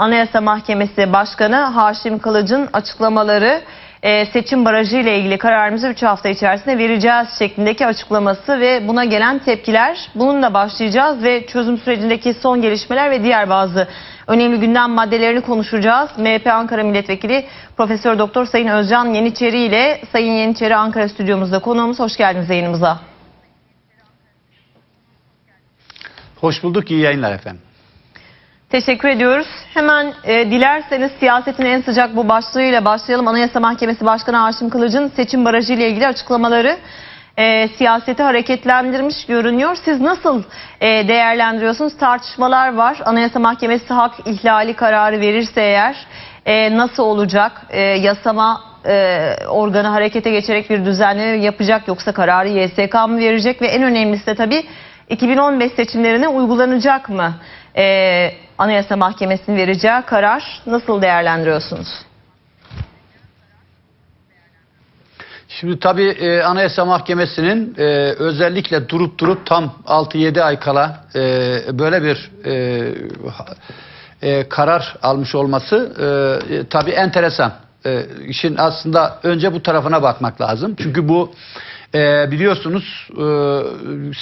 Anayasa Mahkemesi Başkanı Haşim Kılıç'ın açıklamaları e, seçim barajı ile ilgili kararımızı 3 hafta içerisinde vereceğiz şeklindeki açıklaması ve buna gelen tepkiler. Bununla başlayacağız ve çözüm sürecindeki son gelişmeler ve diğer bazı önemli gündem maddelerini konuşacağız. MHP Ankara Milletvekili Profesör Doktor Sayın Özcan Yeniçeri ile Sayın Yeniçeri Ankara stüdyomuzda konuğumuz. Hoş geldiniz yayınımıza. Hoş bulduk, iyi yayınlar efendim. Teşekkür ediyoruz. Hemen e, dilerseniz siyasetin en sıcak bu başlığıyla başlayalım. Anayasa Mahkemesi Başkanı Haşim Kılıç'ın seçim barajı ile ilgili açıklamaları e, siyaseti hareketlendirmiş görünüyor. Siz nasıl e, değerlendiriyorsunuz? Tartışmalar var. Anayasa Mahkemesi hak ihlali kararı verirse eğer e, nasıl olacak? E, yasama e, organı harekete geçerek bir düzenleme yapacak yoksa kararı YSK mı verecek? Ve en önemlisi de tabii 2015 seçimlerine uygulanacak mı? Ee, Anayasa Mahkemesi'nin vereceği karar nasıl değerlendiriyorsunuz? Şimdi tabii e, Anayasa Mahkemesi'nin e, özellikle durup durup tam 6-7 ay kala e, böyle bir e, e, karar almış olması e, e, tabii enteresan. E, işin aslında önce bu tarafına bakmak lazım. Çünkü bu e, biliyorsunuz e,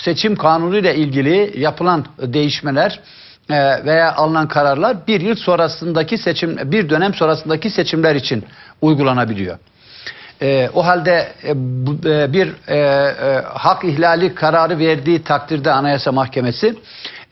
seçim kanunu ile ilgili yapılan değişmeler e, veya alınan kararlar bir yıl sonrasındaki seçim, bir dönem sonrasındaki seçimler için uygulanabiliyor. E, o halde e, bu, e, bir e, e, hak ihlali kararı verdiği takdirde Anayasa Mahkemesi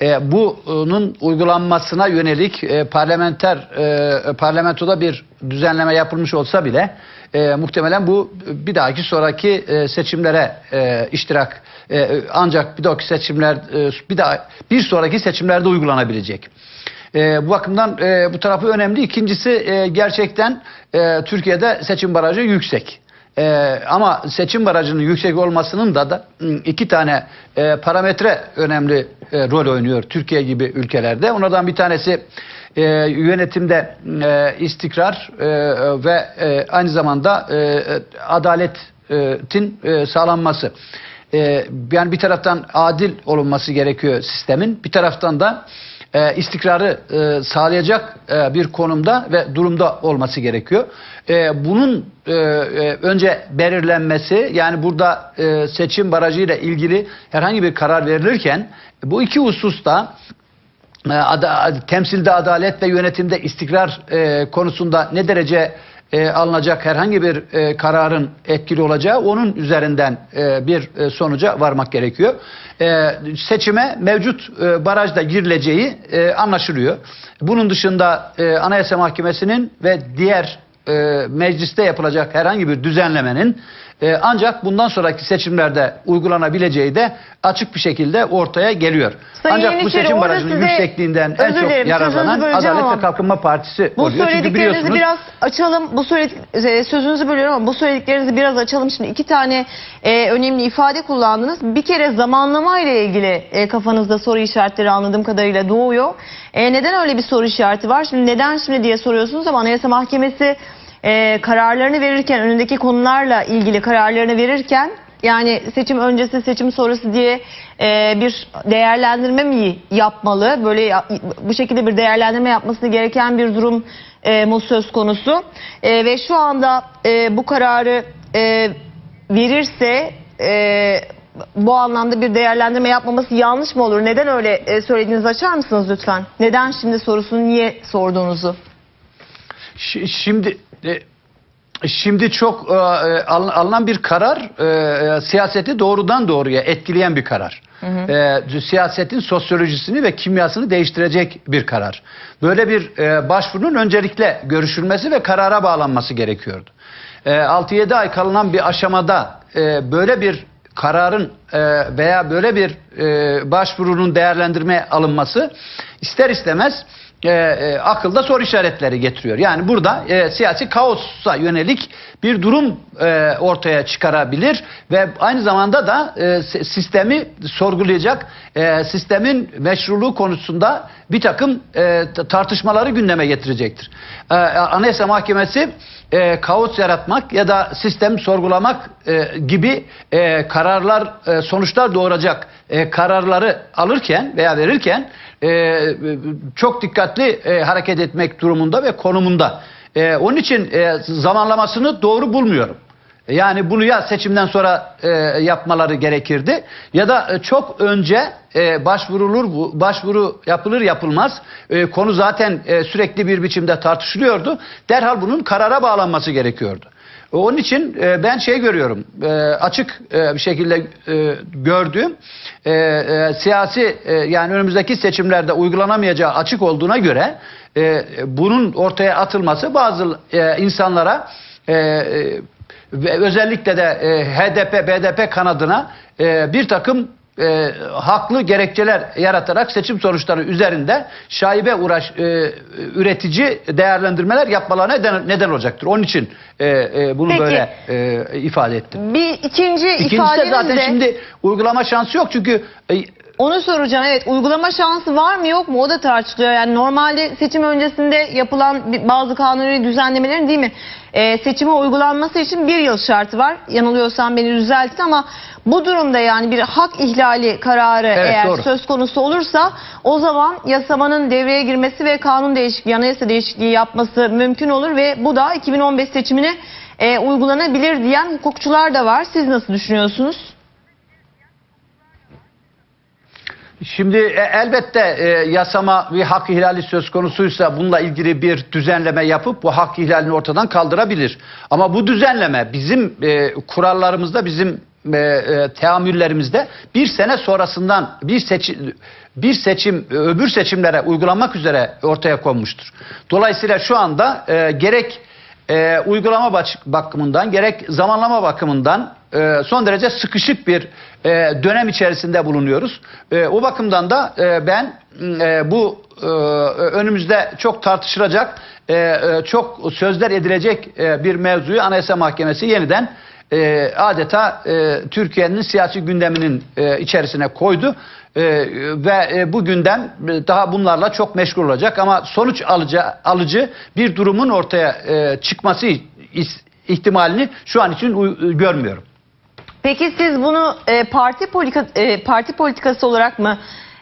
e, bunun uygulanmasına yönelik e, parlamenter e, parlamentoda bir düzenleme yapılmış olsa bile e, muhtemelen bu bir dahaki sonraki e, seçimlere e, iştirak e, ancak bir dahaki seçimler e, bir daha bir sonraki seçimlerde uygulanabilecek. E, bu bakımdan e, bu tarafı önemli. İkincisi e, gerçekten e, Türkiye'de seçim barajı yüksek. E, ama seçim barajının yüksek olmasının da, da iki tane e, parametre önemli e, rol oynuyor Türkiye gibi ülkelerde. Onlardan bir tanesi e, yönetimde e, istikrar e, ve e, aynı zamanda e, adaletin e, sağlanması. E, yani bir taraftan adil olunması gerekiyor sistemin, bir taraftan da e, istikrarı e, sağlayacak e, bir konumda ve durumda olması gerekiyor. E, bunun e, e, önce belirlenmesi yani burada e, seçim barajıyla ilgili herhangi bir karar verilirken bu iki hususta e, temsilde adalet ve yönetimde istikrar e, konusunda ne derece e, alınacak herhangi bir e, kararın etkili olacağı onun üzerinden e, bir e, sonuca varmak gerekiyor. E, seçime mevcut e, barajda girileceği e, anlaşılıyor. Bunun dışında e, Anayasa Mahkemesi'nin ve diğer e, mecliste yapılacak herhangi bir düzenlemenin e, ancak bundan sonraki seçimlerde uygulanabileceği de açık bir şekilde ortaya geliyor. Sayın ancak bu Yeniçeri, seçim orada barajının yüksekliğinden en çok dilerim, yararlanan Adalet ama ve Kalkınma Partisi Bu oluyor. Çünkü söylediklerinizi biliyorsunuz biraz açalım. Bu söyledik, e, sözünüzü bölüyorum ama bu söylediklerinizi biraz açalım. Şimdi iki tane e, önemli ifade kullandınız. Bir kere zamanlama ile ilgili e, kafanızda soru işaretleri anladığım kadarıyla doğuyor. E, neden öyle bir soru işareti var? Şimdi neden şimdi diye soruyorsunuz ama Anayasa Mahkemesi e, kararlarını verirken önündeki konularla ilgili kararlarını verirken yani seçim öncesi seçim sonrası diye e, bir değerlendirme mi yapmalı? Böyle ya- bu şekilde bir değerlendirme yapması gereken bir durum e, mu söz konusu? E, ve şu anda e, bu kararı e, verirse e, bu anlamda bir değerlendirme yapmaması yanlış mı olur? Neden öyle e, söylediğinizi açar mısınız lütfen? Neden şimdi sorusunu niye sorduğunuzu? Şi- Şimdi e, şimdi çok e, e, alın- alınan bir karar e, e, siyaseti doğrudan doğruya etkileyen bir karar. E, siyasetin sosyolojisini ve kimyasını değiştirecek bir karar. Böyle bir e, başvurunun öncelikle görüşülmesi ve karara bağlanması gerekiyordu. E, 6-7 ay kalınan bir aşamada e, böyle bir kararın e, veya böyle bir e, başvurunun değerlendirmeye alınması ister istemez e, e, akılda soru işaretleri getiriyor. Yani burada e, siyasi kaosa yönelik bir durum e, ortaya çıkarabilir ve aynı zamanda da e, sistemi sorgulayacak, e, sistemin meşruluğu konusunda bir takım e, tartışmaları gündeme getirecektir. E, Anayasa Mahkemesi e, kaos yaratmak ya da sistem sorgulamak e, gibi e, kararlar, e, sonuçlar doğuracak e, kararları alırken veya verirken e, çok dikkatli e, hareket etmek durumunda ve konumunda. E, onun için e, zamanlamasını doğru bulmuyorum. Yani bunu ya seçimden sonra e, yapmaları gerekirdi ya da e, çok önce e, başvurulur başvuru yapılır yapılmaz e, konu zaten e, sürekli bir biçimde tartışılıyordu. Derhal bunun karara bağlanması gerekiyordu. Onun için e, ben şey görüyorum e, açık e, bir şekilde e, gördüğüm e, e, siyasi e, yani önümüzdeki seçimlerde uygulanamayacağı açık olduğuna göre e, bunun ortaya atılması bazı e, insanlara e, e, özellikle de e, HDP, BDP kanadına e, bir takım e, haklı gerekçeler yaratarak seçim sonuçları üzerinde şaibe uğraş e, üretici değerlendirmeler yapmalarına neden, neden olacaktır. Onun için e, e, bunu Peki. böyle e, ifade ettim. Bir ikinci İkincisi de ifadeniz zaten de şimdi uygulama şansı yok çünkü e, onu soracağım. Evet uygulama şansı var mı yok mu o da tartışılıyor. Yani normalde seçim öncesinde yapılan bazı kanuni düzenlemelerin değil mi? Ee, seçime uygulanması için bir yıl şartı var. Yanılıyorsam beni düzeltin ama bu durumda yani bir hak ihlali kararı Evet, eğer doğru. söz konusu olursa o zaman yasamanın devreye girmesi ve kanun değişikliği, anayasa değişikliği yapması mümkün olur ve bu da 2015 seçimine e, uygulanabilir diyen hukukçular da var. Siz nasıl düşünüyorsunuz? Şimdi e, elbette e, yasama bir hak ihlali söz konusuysa bununla ilgili bir düzenleme yapıp bu hak ihlalini ortadan kaldırabilir. Ama bu düzenleme bizim e, kurallarımızda bizim e, e, teamüllerimizde bir sene sonrasından bir seçim bir seçim e, öbür seçimlere uygulanmak üzere ortaya konmuştur. Dolayısıyla şu anda e, gerek e, uygulama bakımından gerek zamanlama bakımından e, son derece sıkışık bir e, dönem içerisinde bulunuyoruz. E, o bakımdan da ben bu önümüzde çok tartışılacak, çok sözler edilecek bir mevzuyu Anayasa Mahkemesi yeniden adeta Türkiye'nin siyasi gündeminin içerisine koydu. Ve bu gündem daha bunlarla çok meşgul olacak ama sonuç alıcı, alıcı bir durumun ortaya çıkması ihtimalini şu an için görmüyorum. Peki siz bunu e, parti politika, e, parti politikası olarak mı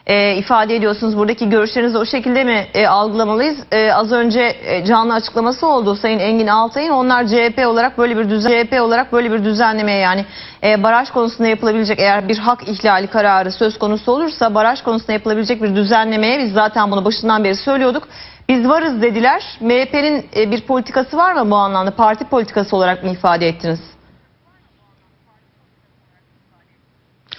e, ifade ediyorsunuz? Buradaki görüşlerinizi o şekilde mi e, algılamalıyız? E, az önce e, canlı açıklaması oldu Sayın Engin Altay'ın. Onlar CHP olarak böyle bir düzen CHP olarak böyle bir düzenlemeye yani e, baraj konusunda yapılabilecek eğer bir hak ihlali kararı söz konusu olursa baraj konusunda yapılabilecek bir düzenlemeye biz zaten bunu başından beri söylüyorduk. Biz varız dediler. MHP'nin e, bir politikası var mı bu anlamda? Parti politikası olarak mı ifade ettiniz?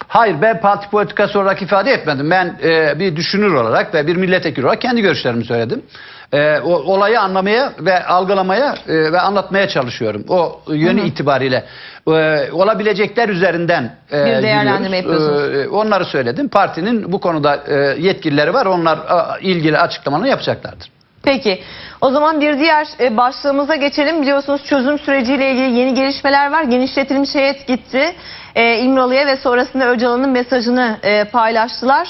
Hayır ben parti politikası olarak ifade etmedim. Ben e, bir düşünür olarak ve bir milletvekili olarak kendi görüşlerimi söyledim. E, o, olayı anlamaya ve algılamaya e, ve anlatmaya çalışıyorum. O yönü itibariyle e, olabilecekler üzerinden e, Bir değerlendirme yapıyorsunuz. E, onları söyledim. Partinin bu konuda e, yetkilileri var. Onlar a, ilgili açıklamalarını yapacaklardır. Peki. O zaman bir diğer e, başlığımıza geçelim. Biliyorsunuz çözüm süreciyle ilgili yeni gelişmeler var. Genişletilmiş heyet gitti. E, İmralı'ya ve sonrasında Öcalan'ın mesajını e, paylaştılar.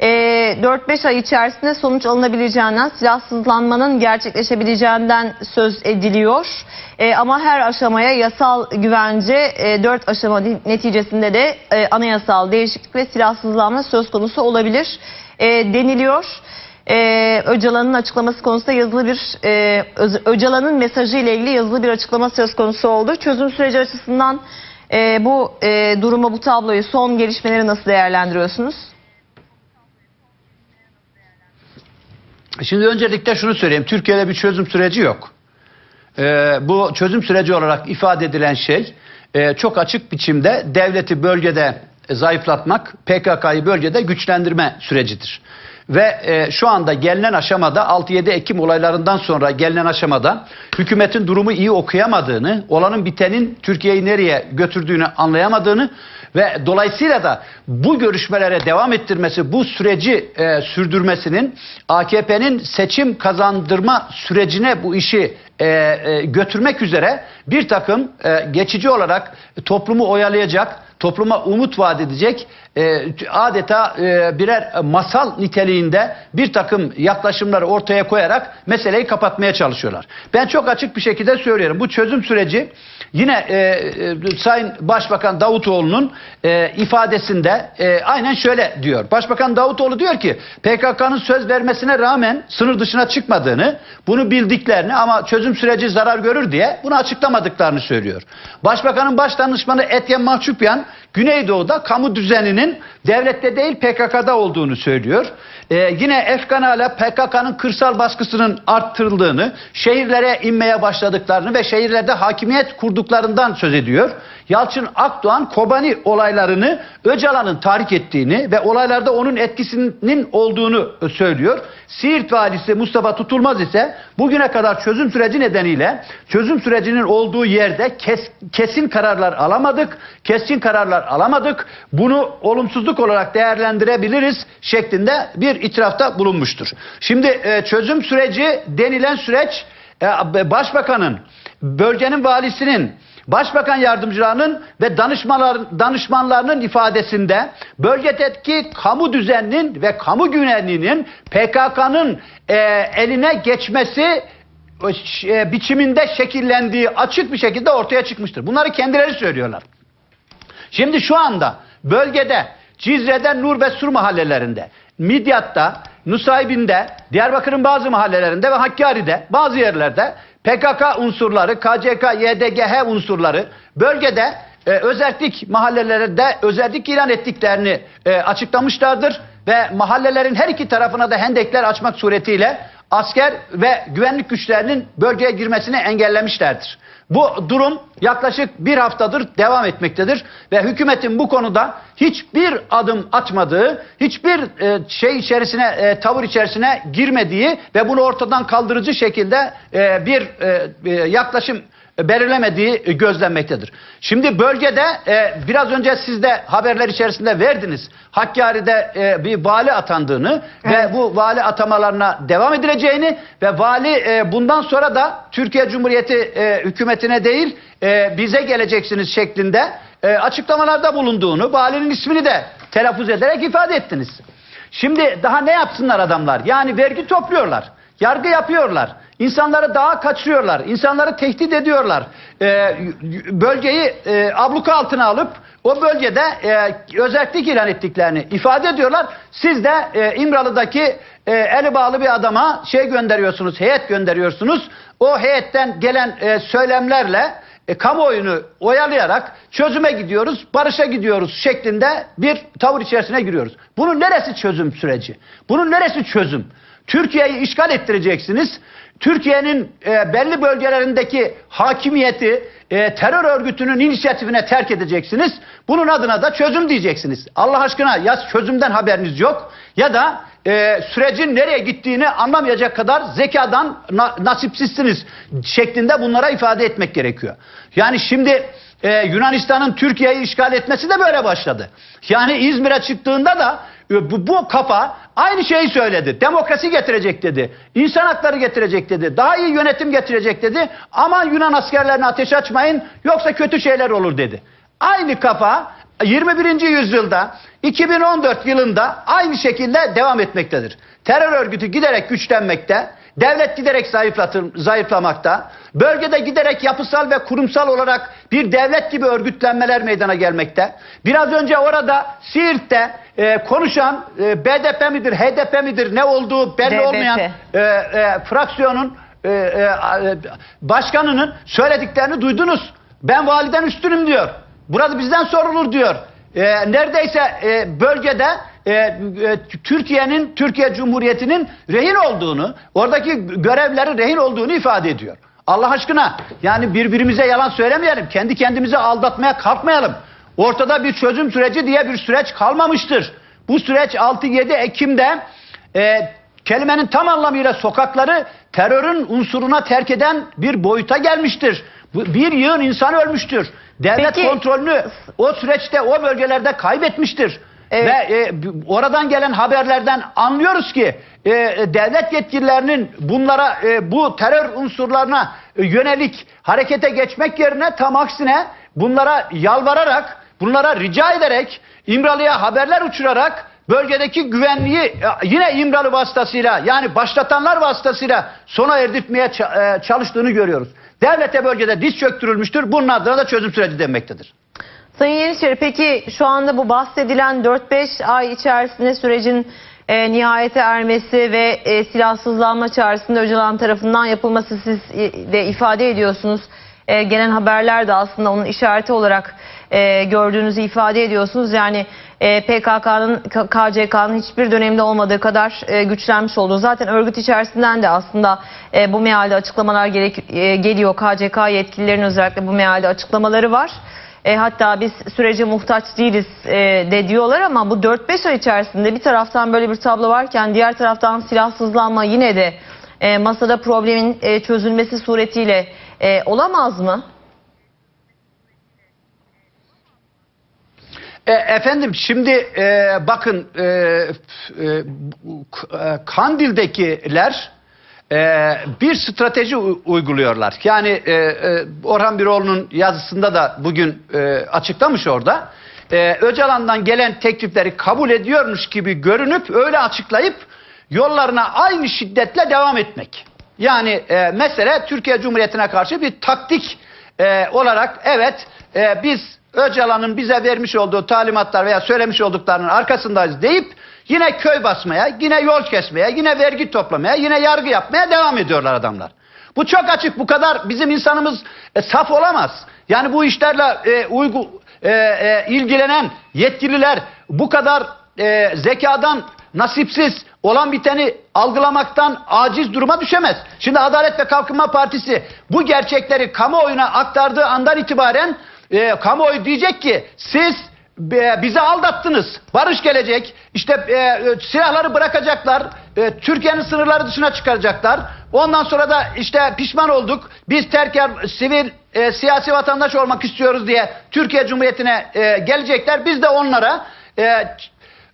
E, 4-5 ay içerisinde sonuç alınabileceğinden, silahsızlanmanın gerçekleşebileceğinden söz ediliyor. Ama her aşamaya yasal güvence, e, 4 aşama neticesinde de anayasal değişiklik ve silahsızlanma söz konusu olabilir e, deniliyor. Ee, Öcalan'ın açıklaması konusunda yazılı bir e, Öcalan'ın mesajı ile ilgili yazılı bir açıklama söz konusu oldu. Çözüm süreci açısından e, bu e, durumu, bu tabloyu, son gelişmeleri nasıl değerlendiriyorsunuz? Şimdi öncelikle şunu söyleyeyim. Türkiye'de bir çözüm süreci yok. Ee, bu çözüm süreci olarak ifade edilen şey e, çok açık biçimde devleti bölgede zayıflatmak, PKK'yı bölgede güçlendirme sürecidir. Ve e, şu anda gelinen aşamada 6-7 Ekim olaylarından sonra gelinen aşamada hükümetin durumu iyi okuyamadığını, olanın bitenin Türkiye'yi nereye götürdüğünü anlayamadığını ve dolayısıyla da bu görüşmelere devam ettirmesi, bu süreci e, sürdürmesinin AKP'nin seçim kazandırma sürecine bu işi e, e, götürmek üzere bir takım e, geçici olarak toplumu oyalayacak, topluma umut vaat edecek e, adeta e, birer masal niteliğinde bir takım yaklaşımları ortaya koyarak meseleyi kapatmaya çalışıyorlar. Ben çok açık bir şekilde söylüyorum. Bu çözüm süreci yine e, Sayın Başbakan Davutoğlu'nun ifadesinde aynen şöyle diyor. Başbakan Davutoğlu diyor ki PKK'nın söz vermesine rağmen sınır dışına çıkmadığını, bunu bildiklerini ama çözüm süreci zarar görür diye bunu açıklamadıklarını söylüyor. Başbakanın baş danışmanı Etyen Mahçupyan Güneydoğu'da kamu düzeninin devlette değil PKK'da olduğunu söylüyor. Ee, yine Efkan hala PKK'nın kırsal baskısının arttırıldığını, şehirlere inmeye başladıklarını ve şehirlerde hakimiyet kurduklarından söz ediyor. Yalçın Akdoğan Kobani olaylarını Öcalan'ın tahrik ettiğini ve olaylarda onun etkisinin olduğunu söylüyor. Siirt valisi Mustafa Tutulmaz ise bugüne kadar çözüm süreci nedeniyle çözüm sürecinin olduğu yerde kes, kesin kararlar alamadık, keskin kararlar alamadık. Bunu olumsuzluk olarak değerlendirebiliriz şeklinde bir itirafta bulunmuştur. Şimdi e, çözüm süreci denilen süreç e, başbakanın, bölgenin valisinin Başbakan yardımcılarının ve danışmanlar, danışmanlarının ifadesinde bölgedeki kamu düzeninin ve kamu güvenliğinin PKK'nın e, eline geçmesi e, biçiminde şekillendiği açık bir şekilde ortaya çıkmıştır. Bunları kendileri söylüyorlar. Şimdi şu anda bölgede Cizre'de Nur ve Sur mahallelerinde, Midyat'ta, Nusaybin'de, Diyarbakır'ın bazı mahallelerinde ve Hakkari'de bazı yerlerde PKK unsurları, KCK, YDGH unsurları bölgede e, özellik mahallelerinde özellik ilan ettiklerini e, açıklamışlardır ve mahallelerin her iki tarafına da hendekler açmak suretiyle asker ve güvenlik güçlerinin bölgeye girmesini engellemişlerdir. Bu durum yaklaşık bir haftadır devam etmektedir ve hükümetin bu konuda hiçbir adım atmadığı, hiçbir e, şey içerisine, e, tavır içerisine girmediği ve bunu ortadan kaldırıcı şekilde e, bir yaklaşım belirlemediği gözlenmektedir. Şimdi bölgede e, biraz önce siz de haberler içerisinde verdiniz. Hakkari'de e, bir vali atandığını Evet. ve bu vali atamalarına devam edileceğini ve vali e, bundan sonra da Türkiye Cumhuriyeti e, hükümetine değil e, bize geleceksiniz şeklinde e, açıklamalarda bulunduğunu, valinin ismini de telaffuz ederek ifade ettiniz. Şimdi daha ne yapsınlar adamlar? Yani vergi topluyorlar. Yargı yapıyorlar. İnsanları daha kaçırıyorlar. İnsanları tehdit ediyorlar. Ee, bölgeyi e, abluka altına alıp o bölgede e, özellik ilan ettiklerini ifade ediyorlar. Siz de e, İmralı'daki e, eli bağlı bir adama şey gönderiyorsunuz, heyet gönderiyorsunuz. O heyetten gelen e, söylemlerle e, kamuoyunu oyalayarak çözüme gidiyoruz, barışa gidiyoruz şeklinde bir tavır içerisine giriyoruz. Bunun neresi çözüm süreci? Bunun neresi çözüm? Türkiye'yi işgal ettireceksiniz. Türkiye'nin e, belli bölgelerindeki hakimiyeti e, terör örgütünün inisiyatifine terk edeceksiniz. Bunun adına da çözüm diyeceksiniz. Allah aşkına ya çözümden haberiniz yok ya da e, sürecin nereye gittiğini anlamayacak kadar zekadan na- nasipsizsiniz şeklinde bunlara ifade etmek gerekiyor. Yani şimdi e, Yunanistan'ın Türkiye'yi işgal etmesi de böyle başladı. Yani İzmir'e çıktığında da bu, bu kafa aynı şeyi söyledi. Demokrasi getirecek dedi. İnsan hakları getirecek dedi. Daha iyi yönetim getirecek dedi. Aman Yunan askerlerine ateş açmayın yoksa kötü şeyler olur dedi. Aynı kafa 21. yüzyılda 2014 yılında aynı şekilde devam etmektedir. Terör örgütü giderek güçlenmekte, devlet giderek zayıflatır, zayıflamakta, bölgede giderek yapısal ve kurumsal olarak bir devlet gibi örgütlenmeler meydana gelmekte. Biraz önce orada Siirt'te e, konuşan e, BDP midir, HDP midir ne olduğu belli DBP. olmayan e, e, fraksiyonun e, e, başkanının söylediklerini duydunuz. Ben validen üstünüm diyor. Burada bizden sorulur diyor. E, neredeyse e, bölgede e, e, Türkiye'nin, Türkiye Cumhuriyeti'nin rehin olduğunu, oradaki görevleri rehin olduğunu ifade ediyor. Allah aşkına yani birbirimize yalan söylemeyelim. Kendi kendimizi aldatmaya kalkmayalım. Ortada bir çözüm süreci diye bir süreç kalmamıştır. Bu süreç 6-7 Ekim'de e, kelimenin tam anlamıyla sokakları terörün unsuruna terk eden bir boyuta gelmiştir. Bir yığın insan ölmüştür. Devlet Peki- kontrolünü o süreçte o bölgelerde kaybetmiştir. Evet. Ve e, oradan gelen haberlerden anlıyoruz ki e, devlet yetkililerinin bunlara e, bu terör unsurlarına e, yönelik harekete geçmek yerine tam aksine bunlara yalvararak bunlara rica ederek İmralı'ya haberler uçurarak bölgedeki güvenliği e, yine İmralı vasıtasıyla yani başlatanlar vasıtasıyla sona erdirtmeye e, çalıştığını görüyoruz. Devlete bölgede diz çöktürülmüştür. Bunun adına da çözüm süreci denmektedir. Sayın Yeniçeri peki şu anda bu bahsedilen 4-5 ay içerisinde sürecin e, nihayete ermesi ve e, silahsızlanma çağrısında Öcalan tarafından yapılması siz e, de ifade ediyorsunuz. E, gelen haberler de aslında onun işareti olarak e, gördüğünüzü ifade ediyorsunuz. Yani e, PKK'nın, KCK'nın hiçbir dönemde olmadığı kadar e, güçlenmiş olduğu. Zaten örgüt içerisinden de aslında e, bu mealde açıklamalar gerek, e, geliyor. KCK yetkililerinin özellikle bu mealde açıklamaları var. E, hatta biz sürece muhtaç değiliz e, de diyorlar ama bu 4-5 ay içerisinde bir taraftan böyle bir tablo varken diğer taraftan silahsızlanma yine de e, masada problemin e, çözülmesi suretiyle e, olamaz mı? E, efendim şimdi e, bakın e, e, e, Kandil'dekiler e, bir strateji uyguluyorlar. Yani e, e, Orhan Biroğlu'nun yazısında da bugün e, açıklamış orada. E, Öcalan'dan gelen teklifleri kabul ediyormuş gibi görünüp öyle açıklayıp yollarına aynı şiddetle devam etmek. Yani e, mesele Türkiye Cumhuriyeti'ne karşı bir taktik e, olarak evet e, biz Öcalan'ın bize vermiş olduğu talimatlar veya söylemiş olduklarının arkasındayız deyip yine köy basmaya, yine yol kesmeye, yine vergi toplamaya, yine yargı yapmaya devam ediyorlar adamlar. Bu çok açık, bu kadar bizim insanımız e, saf olamaz. Yani bu işlerle e, uygu, e, e, ilgilenen yetkililer bu kadar e, zekadan nasipsiz olan biteni algılamaktan aciz duruma düşemez. Şimdi Adalet ve Kalkınma Partisi bu gerçekleri kamuoyuna aktardığı andan itibaren e, kamuoyu diyecek ki siz e, bizi aldattınız. Barış gelecek. İşte e, e, silahları bırakacaklar. E, Türkiye'nin sınırları dışına çıkaracaklar. Ondan sonra da işte pişman olduk. Biz terker sivil e, siyasi vatandaş olmak istiyoruz diye Türkiye Cumhuriyeti'ne e, gelecekler. Biz de onlara e,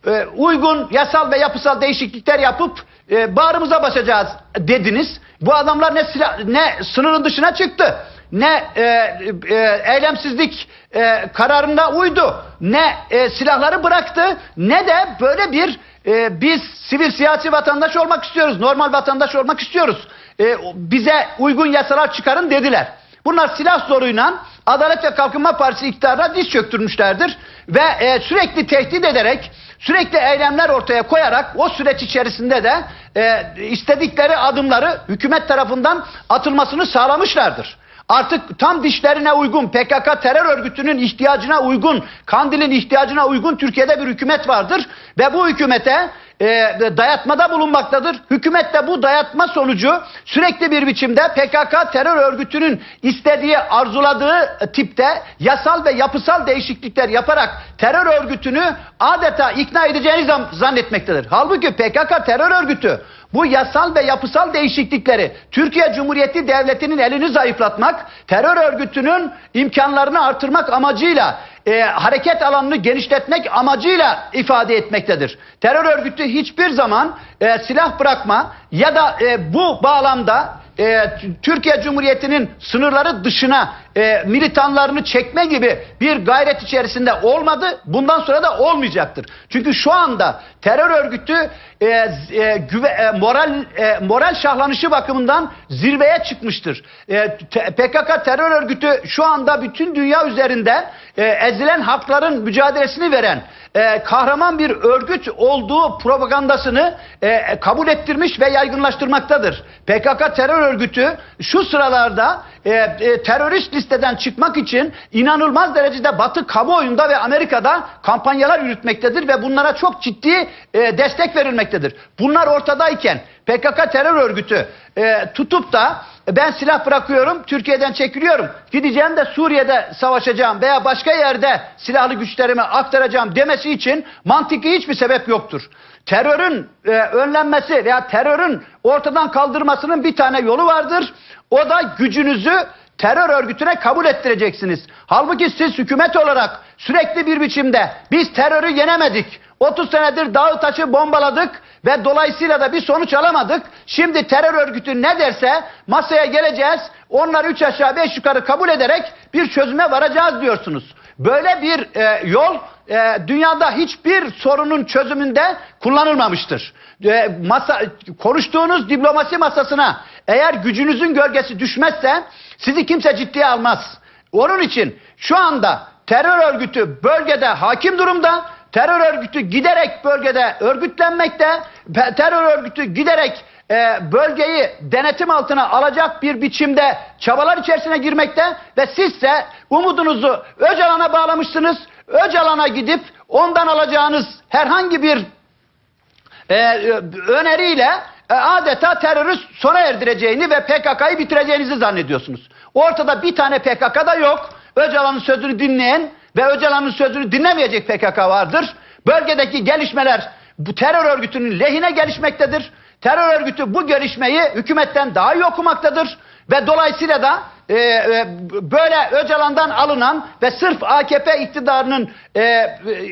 e, uygun yasal ve yapısal değişiklikler yapıp e, bağrımıza basacağız dediniz. Bu adamlar ne silah, ne sınırın dışına çıktı, ne e, e, eylemsizlik e, kararına uydu, ne e, silahları bıraktı, ne de böyle bir e, biz sivil siyasi vatandaş olmak istiyoruz, normal vatandaş olmak istiyoruz. E, bize uygun yasalar çıkarın dediler. Bunlar silah zoruyla Adalet ve Kalkınma Partisi iktidarına diz çöktürmüşlerdir. Ve e, sürekli tehdit ederek, sürekli eylemler ortaya koyarak o süreç içerisinde de e, istedikleri adımları hükümet tarafından atılmasını sağlamışlardır. Artık tam dişlerine uygun, PKK terör örgütünün ihtiyacına uygun, Kandil'in ihtiyacına uygun Türkiye'de bir hükümet vardır. Ve bu hükümete e, dayatmada bulunmaktadır. Hükümet de bu dayatma sonucu sürekli bir biçimde PKK terör örgütünün istediği, arzuladığı tipte yasal ve yapısal değişiklikler yaparak terör örgütünü adeta ikna edeceğini zan- zannetmektedir. Halbuki PKK terör örgütü bu yasal ve yapısal değişiklikleri Türkiye Cumhuriyeti Devleti'nin elini zayıflatmak, terör örgütünün imkanlarını artırmak amacıyla e, hareket alanını genişletmek amacıyla ifade etmektedir. Terör örgütü hiçbir zaman e, silah bırakma ya da e, bu bağlamda e, Türkiye Cumhuriyeti'nin sınırları dışına e, militanlarını çekme gibi bir gayret içerisinde olmadı. Bundan sonra da olmayacaktır. Çünkü şu anda terör örgütü e, e, güve, e, moral e, moral şahlanışı bakımından zirveye çıkmıştır. E, te- PKK terör örgütü şu anda bütün dünya üzerinde e, ezilen hakların mücadelesini veren e, kahraman bir örgüt olduğu propagandasını e, kabul ettirmiş ve yaygınlaştırmaktadır. PKK terör örgütü şu sıralarda e, e, terörist listeden çıkmak için inanılmaz derecede Batı kamuoyunda ve Amerika'da kampanyalar yürütmektedir ve bunlara çok ciddi e, destek verilmektedir. Bunlar ortadayken PKK terör örgütü e, tutup da ben silah bırakıyorum, Türkiye'den çekiliyorum. Gideceğim de Suriye'de savaşacağım veya başka yerde silahlı güçlerimi aktaracağım demesi için mantıklı hiçbir sebep yoktur. Terörün e, önlenmesi veya terörün ortadan kaldırmasının bir tane yolu vardır. O da gücünüzü terör örgütüne kabul ettireceksiniz. Halbuki siz hükümet olarak sürekli bir biçimde biz terörü yenemedik. 30 senedir dağı taşı bombaladık ve dolayısıyla da bir sonuç alamadık. Şimdi terör örgütü ne derse masaya geleceğiz. Onlar üç aşağı beş yukarı kabul ederek bir çözüme varacağız diyorsunuz. Böyle bir e, yol e, dünyada hiçbir sorunun çözümünde kullanılmamıştır. E, masa konuştuğunuz diplomasi masasına eğer gücünüzün gölgesi düşmezse sizi kimse ciddiye almaz. Onun için şu anda terör örgütü bölgede hakim durumda. Terör örgütü giderek bölgede örgütlenmekte. Terör örgütü giderek e, bölgeyi denetim altına alacak bir biçimde çabalar içerisine girmekte ve sizse umudunuzu Öcalan'a bağlamışsınız. Öcalan'a gidip ondan alacağınız herhangi bir e, öneriyle e, adeta terörü sona erdireceğini ve PKK'yı bitireceğinizi zannediyorsunuz. Ortada bir tane PKK da yok. Öcalan'ın sözünü dinleyen ve Öcalan'ın sözünü dinlemeyecek PKK vardır. Bölgedeki gelişmeler bu terör örgütünün lehine gelişmektedir. Terör örgütü bu gelişmeyi hükümetten daha iyi okumaktadır. Ve dolayısıyla da e, e, böyle Öcalan'dan alınan ve sırf AKP iktidarının e,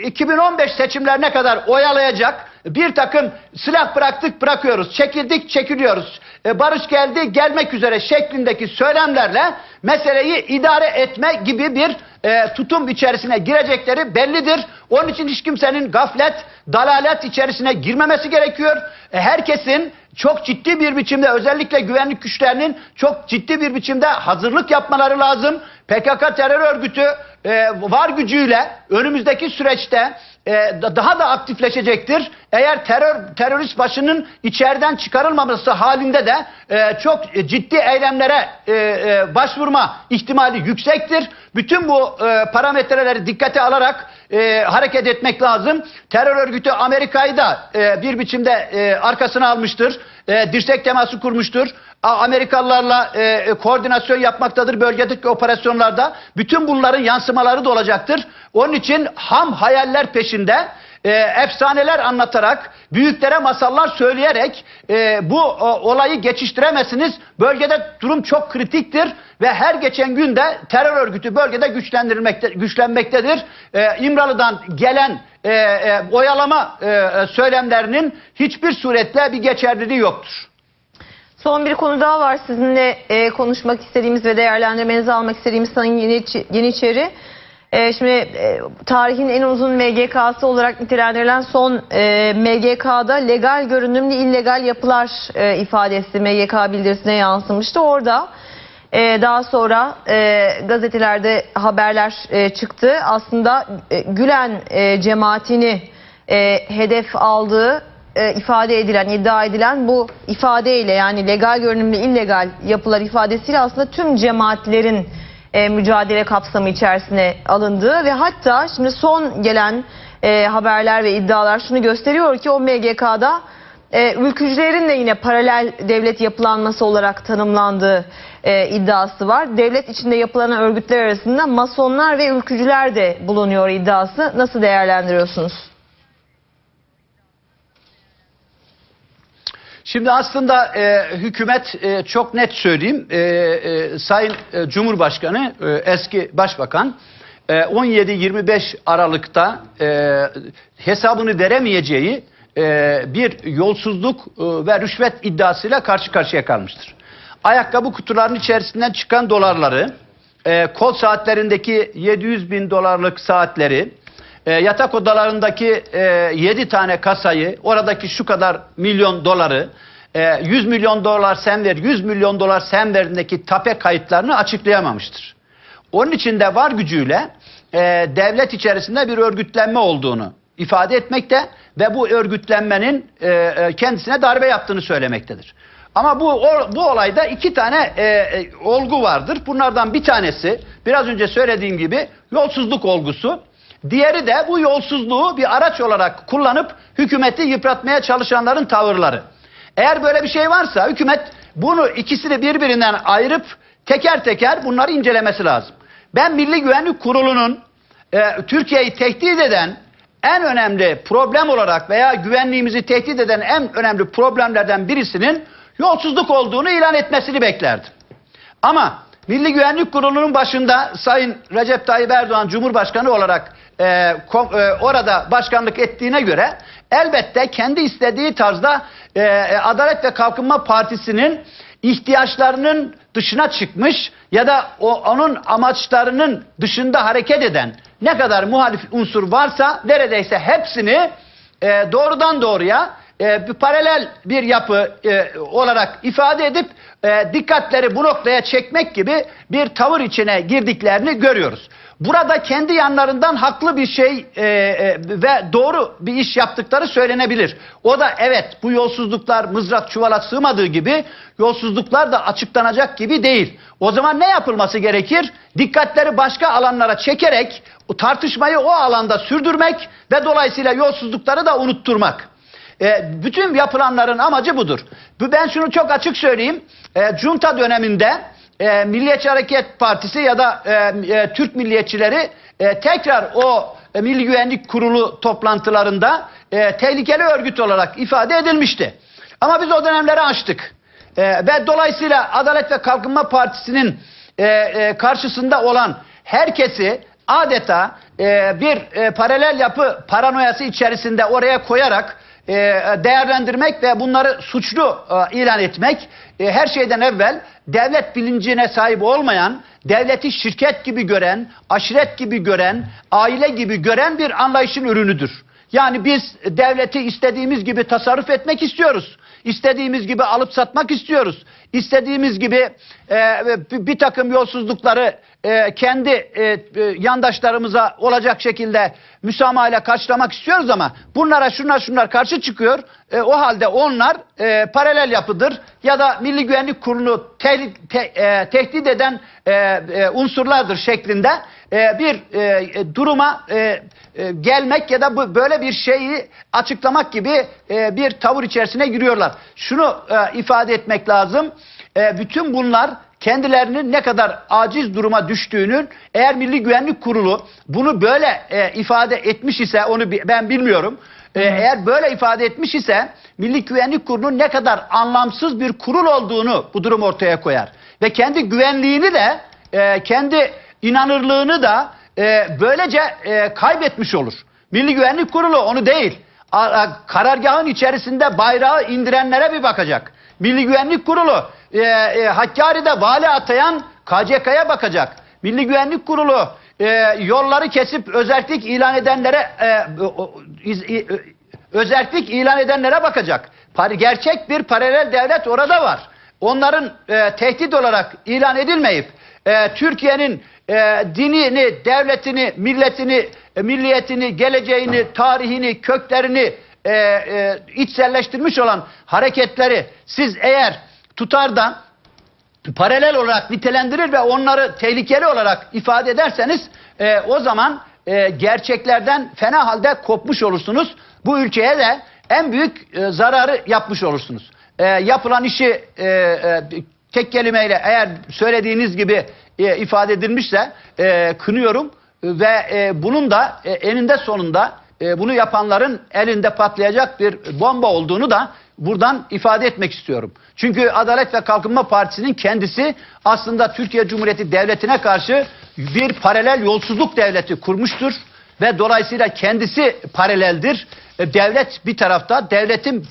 2015 seçimlerine kadar oyalayacak bir takım silah bıraktık bırakıyoruz, çekildik çekiliyoruz, e, barış geldi gelmek üzere şeklindeki söylemlerle meseleyi idare etme gibi bir e, tutum içerisine girecekleri bellidir. Onun için hiç kimsenin gaflet, dalalet içerisine girmemesi gerekiyor. E, herkesin çok ciddi bir biçimde özellikle güvenlik güçlerinin çok ciddi bir biçimde hazırlık yapmaları lazım. PKK terör örgütü e, var gücüyle önümüzdeki süreçte e, da- daha da aktifleşecektir. Eğer terör terörist başının içeriden çıkarılmaması halinde de e, çok ciddi eylemlere e, e, başvurma ihtimali yüksektir. Bütün bu e, parametreleri dikkate alarak e, hareket etmek lazım. Terör örgütü Amerika'yı da e, bir biçimde e, arkasına almıştır. E, dirsek teması kurmuştur. Amerikalılarla e, e, koordinasyon yapmaktadır bölgedeki operasyonlarda. Bütün bunların yansımaları da olacaktır. Onun için ham hayaller peşinde e, efsaneler anlatarak, büyüklere masallar söyleyerek e, bu o, olayı geçiştiremezsiniz. Bölgede durum çok kritiktir ve her geçen günde terör örgütü bölgede güçlendirilmekte, güçlenmektedir. E, İmralı'dan gelen e, e, oyalama e, e, söylemlerinin hiçbir suretle bir geçerliliği yoktur. Son bir konu daha var sizinle e, konuşmak istediğimiz ve değerlendirmenizi almak istediğimiz Sayın Yeniçeri. Yeniçeri. E, şimdi e, tarihin en uzun MGK'sı olarak nitelendirilen son e, MGK'da legal görünümlü illegal yapılar e, ifadesi MGK bildirisine yansımıştı. Orada e, daha sonra e, gazetelerde haberler e, çıktı. Aslında e, Gülen e, cemaatini e, hedef aldığı e, ifade edilen, iddia edilen bu ifadeyle yani legal görünümlü illegal yapılar ifadesiyle aslında tüm cemaatlerin e, mücadele kapsamı içerisine alındığı ve hatta şimdi son gelen e, haberler ve iddialar şunu gösteriyor ki o MGK'da e, ülkücülerin de yine paralel devlet yapılanması olarak tanımlandığı e, iddiası var. Devlet içinde yapılan örgütler arasında masonlar ve ülkücüler de bulunuyor iddiası. Nasıl değerlendiriyorsunuz? Şimdi aslında e, hükümet e, çok net söyleyeyim e, e, Sayın e, Cumhurbaşkanı e, eski Başbakan e, 17-25 Aralık'ta e, hesabını veremeyeceği e, bir yolsuzluk e, ve rüşvet iddiasıyla karşı karşıya kalmıştır. Ayakkabı kutularının içerisinden çıkan dolarları, e, kol saatlerindeki 700 bin dolarlık saatleri, e, yatak odalarındaki e, 7 tane kasayı, oradaki şu kadar milyon doları, e, 100 milyon dolar sen ver, 100 milyon dolar sen verindeki tape kayıtlarını açıklayamamıştır. Onun için de var gücüyle e, devlet içerisinde bir örgütlenme olduğunu ifade etmekte ve bu örgütlenmenin e, e, kendisine darbe yaptığını söylemektedir. Ama bu o- bu olayda iki tane e, e, olgu vardır. Bunlardan bir tanesi biraz önce söylediğim gibi yolsuzluk olgusu. Diğeri de bu yolsuzluğu bir araç olarak kullanıp hükümeti yıpratmaya çalışanların tavırları. Eğer böyle bir şey varsa hükümet bunu ikisini birbirinden ayırıp teker teker bunları incelemesi lazım. Ben Milli Güvenlik Kurulu'nun e, Türkiye'yi tehdit eden en önemli problem olarak veya güvenliğimizi tehdit eden en önemli problemlerden birisinin yolsuzluk olduğunu ilan etmesini beklerdim. Ama Milli Güvenlik Kurulu'nun başında Sayın Recep Tayyip Erdoğan Cumhurbaşkanı olarak e, kom- e, orada başkanlık ettiğine göre elbette kendi istediği tarzda e, e, Adalet ve Kalkınma Partisi'nin ihtiyaçlarının dışına çıkmış ya da o onun amaçlarının dışında hareket eden ne kadar muhalif unsur varsa neredeyse hepsini e, doğrudan doğruya e, bir paralel bir yapı e, olarak ifade edip e, dikkatleri bu noktaya çekmek gibi bir tavır içine girdiklerini görüyoruz. Burada kendi yanlarından haklı bir şey e, e, ve doğru bir iş yaptıkları söylenebilir. O da evet bu yolsuzluklar mızrak çuvala sığmadığı gibi yolsuzluklar da açıklanacak gibi değil. O zaman ne yapılması gerekir? Dikkatleri başka alanlara çekerek tartışmayı o alanda sürdürmek ve dolayısıyla yolsuzlukları da unutturmak. E, bütün yapılanların amacı budur. Bu ben şunu çok açık söyleyeyim. E, Junta döneminde e, Milliyetçi Hareket Partisi ya da e, e, Türk milliyetçileri e, tekrar o e, Milli Güvenlik Kurulu toplantılarında e, tehlikeli örgüt olarak ifade edilmişti. Ama biz o dönemleri açtık. E, ve dolayısıyla Adalet ve Kalkınma Partisi'nin e, e, karşısında olan herkesi adeta e, bir e, paralel yapı paranoyası içerisinde oraya koyarak e, değerlendirmek ve bunları suçlu e, ilan etmek e, her şeyden evvel devlet bilincine sahip olmayan, devleti şirket gibi gören, aşiret gibi gören, aile gibi gören bir anlayışın ürünüdür. Yani biz devleti istediğimiz gibi tasarruf etmek istiyoruz. İstediğimiz gibi alıp satmak istiyoruz. İstediğimiz gibi e, bir, takım yolsuzlukları e, kendi e, e, yandaşlarımıza olacak şekilde müsamahayla karşılamak istiyoruz ama bunlara şunlar şunlar karşı çıkıyor. E, o halde onlar e, paralel yapıdır ya da Milli Güvenlik Kurulu'nu te- te- e, tehdit eden e, e, unsurlardır şeklinde e, bir e, e, duruma e, e, gelmek ya da bu, böyle bir şeyi açıklamak gibi e, bir tavır içerisine giriyorlar. Şunu e, ifade etmek lazım. E, bütün bunlar kendilerinin ne kadar aciz duruma düştüğünün eğer Milli Güvenlik Kurulu bunu böyle e, ifade etmiş ise onu bi- ben bilmiyorum. E, eğer böyle ifade etmiş ise Milli Güvenlik Kurulu'nun ne kadar anlamsız bir kurul olduğunu bu durum ortaya koyar. Ve kendi güvenliğini de e, kendi inanırlığını da e, böylece e, kaybetmiş olur. Milli Güvenlik Kurulu onu değil. A- a- karargahın içerisinde bayrağı indirenlere bir bakacak. Milli Güvenlik Kurulu e, e, Hakkari'de vali atayan KCK'ya bakacak. Milli Güvenlik Kurulu e, yolları kesip özellik ilan edenlere e, iz- i- özellik ilan edenlere bakacak. Gerçek bir paralel devlet orada var. Onların e, tehdit olarak ilan edilmeyip e, Türkiye'nin e, dinini, devletini, milletini, e, milliyetini, geleceğini, tarihini, köklerini e, e, içselleştirmiş olan hareketleri siz eğer tutar da paralel olarak nitelendirir ve onları tehlikeli olarak ifade ederseniz e, o zaman e, gerçeklerden fena halde kopmuş olursunuz. Bu ülkeye de en büyük e, zararı yapmış olursunuz. E, yapılan işi e, e, tek kelimeyle eğer söylediğiniz gibi e, ifade edilmişse e, kınıyorum ve e, bunun da e, eninde sonunda e, bunu yapanların elinde patlayacak bir bomba olduğunu da buradan ifade etmek istiyorum. Çünkü Adalet ve Kalkınma Partisi'nin kendisi aslında Türkiye Cumhuriyeti Devleti'ne karşı bir paralel yolsuzluk devleti kurmuştur ve dolayısıyla kendisi paraleldir. E, Devlet bir tarafta, devletin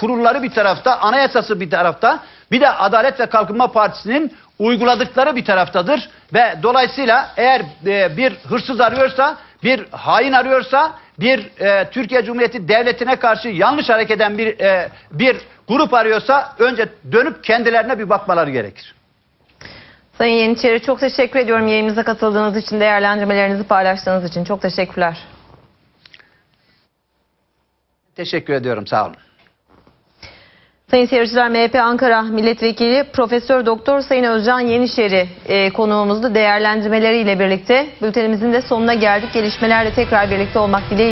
kurulları bir tarafta, anayasası bir tarafta, bir de Adalet ve Kalkınma Partisi'nin uyguladıkları bir taraftadır ve dolayısıyla eğer e, bir hırsız arıyorsa, bir hain arıyorsa, bir e, Türkiye Cumhuriyeti devletine karşı yanlış hareket eden bir e, bir grup arıyorsa önce dönüp kendilerine bir bakmaları gerekir. Sayın Yeniçeri çok teşekkür ediyorum yayınımıza katıldığınız için, değerlendirmelerinizi paylaştığınız için. Çok teşekkürler. Teşekkür ediyorum. Sağ olun. Sayın seyirciler MHP Ankara Milletvekili Profesör Doktor Sayın Özcan Yenişeri e, konuğumuzdu. Değerlendirmeleriyle birlikte bültenimizin de sonuna geldik. Gelişmelerle tekrar birlikte olmak dileğiyle.